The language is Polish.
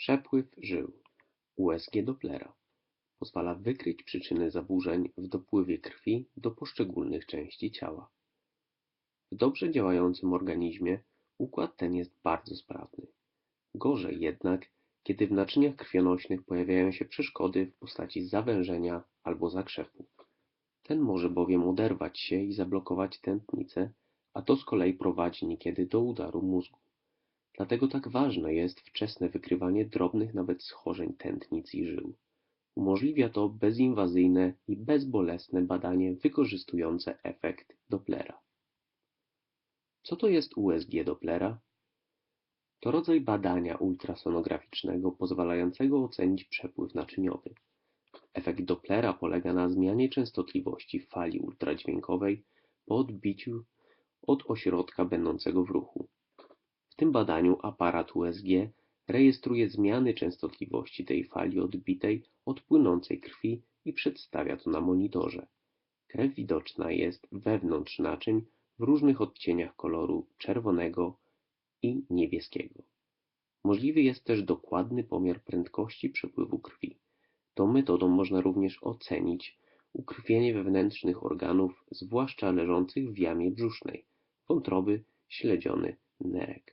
Przepływ żył USG Dopplera pozwala wykryć przyczyny zaburzeń w dopływie krwi do poszczególnych części ciała. W dobrze działającym organizmie układ ten jest bardzo sprawny. Gorzej jednak, kiedy w naczyniach krwionośnych pojawiają się przeszkody w postaci zawężenia albo zakrzepu. Ten może bowiem oderwać się i zablokować tętnicę, a to z kolei prowadzi niekiedy do udaru mózgu. Dlatego tak ważne jest wczesne wykrywanie drobnych nawet schorzeń tętnic i żył. Umożliwia to bezinwazyjne i bezbolesne badanie wykorzystujące efekt Dopplera. Co to jest USG Dopplera? To rodzaj badania ultrasonograficznego pozwalającego ocenić przepływ naczyniowy. Efekt Dopplera polega na zmianie częstotliwości fali ultradźwiękowej po odbiciu od ośrodka będącego w ruchu. Tym badaniu aparat USG rejestruje zmiany częstotliwości tej fali odbitej od płynącej krwi i przedstawia to na monitorze. Krew widoczna jest wewnątrz naczyń w różnych odcieniach koloru czerwonego i niebieskiego. Możliwy jest też dokładny pomiar prędkości przepływu krwi. Tą metodą można również ocenić ukrwienie wewnętrznych organów, zwłaszcza leżących w jamie brzusznej, wątroby, śledziony, nerek.